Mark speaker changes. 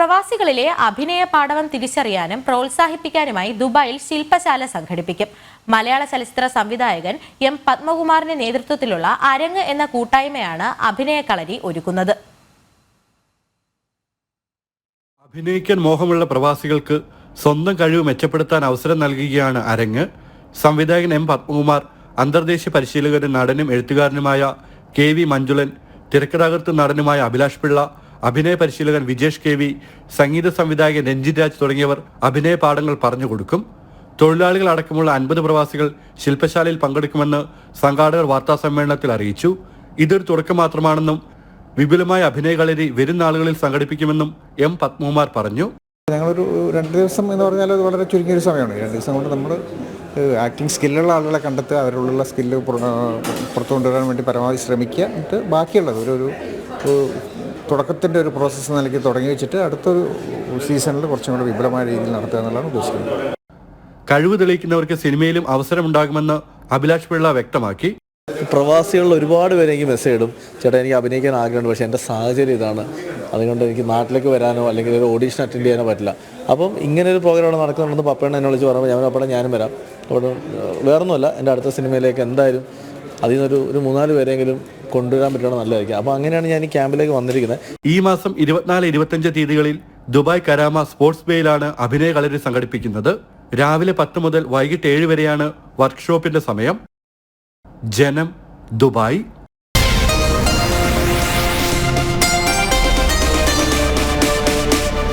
Speaker 1: പ്രവാസികളിലെ അഭിനയ പാടവം തിരിച്ചറിയാനും പ്രോത്സാഹിപ്പിക്കാനുമായി ദുബായിൽ ശില്പശാല സംഘടിപ്പിക്കും. മലയാള ചലച്ചിത്ര സംവിധായകൻ എം പത്മകുമാറിന്റെ നേതൃത്വത്തിലുള്ള അരങ്ങ് എന്ന കൂട്ടായ്മയാണ് അഭിനയ കളരി ഒരുക്കുന്നത്.
Speaker 2: അഭിനയിക്കാൻ മോഹമുള്ള പ്രവാസികൾക്ക് സ്വന്തം കഴിവ് മെച്ചപ്പെടുത്താൻ അവസരം നൽകുകയാണ് അരങ്ങ്. സംവിധായകൻ എം പത്മകുമാർ അന്തർദേശീയ പരിശീലകനും നടനും എഴുത്തുകാരനുമായ കെ വി മഞ്ജുളൻ തിരക്കഥാകൃത്ത് നടനുമായ അഭിലാഷ് പിള്ള അഭിനയ പരിശീലകൻ വിജേഷ് കെ വി സംഗീത സംവിധായകൻ രഞ്ജിത് രാജ് തുടങ്ങിയവർ അഭിനയ പാഠങ്ങൾ പറഞ്ഞു കൊടുക്കും. തൊഴിലാളികൾ അടക്കമുള്ള അൻപത് പ്രവാസികൾ ശില്പശാലയിൽ പങ്കെടുക്കുമെന്ന് സംഘാടകർ വാർത്താ സമ്മേളനത്തിൽ അറിയിച്ചു. ഇതൊരു തുടക്കം മാത്രമാണെന്നും വിപുലമായ അഭിനയ കളരി വരും നാളുകളിൽ സംഘടിപ്പിക്കുമെന്നും എം പത്മകുമാർ പറഞ്ഞു.
Speaker 3: ഞങ്ങളൊരു രണ്ട് ദിവസം എന്ന് പറഞ്ഞാൽ അത് വളരെ ചുരുങ്ങിയൊരു സമയമാണ്. രണ്ട് ദിവസം കൊണ്ട് നമ്മൾ ആക്ടിങ് സ്കില്ലുള്ള ആളുകളെ കണ്ടെത്തുക അവരുള്ള സ്കില്ല് പുറത്തു കൊണ്ടുവരാൻ വേണ്ടി പരമാവധി ശ്രമിക്കുക എന്നിട്ട് ബാക്കിയുള്ളത് ഒരു ഒരു തുടക്കത്തിന്റെ ഒരു പ്രോസസ്സ് നൽകി തുടങ്ങി വെച്ചിട്ട് അടുത്തൊരു സീസണിൽ കുറച്ചും കൂടെ വിപുലമായ രീതിയിൽ നടത്തുക എന്നുള്ളതാണ് ഉദ്ദേശിക്കുന്നത്.
Speaker 2: കഴിവ് തെളിയിക്കുന്നവർക്ക് സിനിമയിലും അവസരമുണ്ടാകുമെന്ന് അഭിലാഷ് പിള്ള വ്യക്തമാക്കി.
Speaker 4: പ്രവാസികളിൽ ഒരുപാട് പേര് എനിക്ക് മെസ്സേജ് ഇടും. ചേട്ടാ എനിക്ക് അഭിനയിക്കാൻ ആഗ്രഹമുണ്ട് പക്ഷേ എന്റെ സാഹചര്യം ഇതാണ്. അതുകൊണ്ട് എനിക്ക് നാട്ടിലേക്ക് വരാനോ അല്ലെങ്കിൽ ഒരു ഓഡീഷൻ അറ്റൻഡ് ചെയ്യാനോ പറ്റില്ല. അപ്പം ഇങ്ങനെ ഒരു പ്രോഗ്രാം അവിടെ നടക്കുന്നുണ്ടെന്ന് പപ്പേണ്ണ എന്നെ വിളിച്ച് പറയുമ്പോൾ ഞാൻ പപ്പേണ്ണ ഞാനും വരാം. അവിടെ വേറൊന്നുമല്ല എന്റെ അടുത്ത സിനിമയിലേക്ക് എന്തായാലും അതിൽ നിന്നൊരു ഒരു മൂന്നാൽ പേരെങ്കിലും കൊണ്ടുവരാൻ പറ്റണം നല്ലതായിരിക്കും. അപ്പോൾ അങ്ങനെയാണ് ഞാൻ ഈ ക്യാമ്പിലേക്ക് വന്നിരിക്കുന്നത്.
Speaker 2: ഈ മാസം ഇരുപത്തിനാല് ഇരുപത്തഞ്ച് തീയതികളിൽ ദുബായ് കരാമ സ്പോർട്സ് ബേയിലാണ് അഭിനയ കളരി സംഘടിപ്പിക്കുന്നത്. രാവിലെ പത്ത് മുതൽ വൈകിട്ട് ഏഴ് വരെയാണ് വർക്ക്ഷോപ്പിന്റെ സമയം. ജനം ദുബായ്.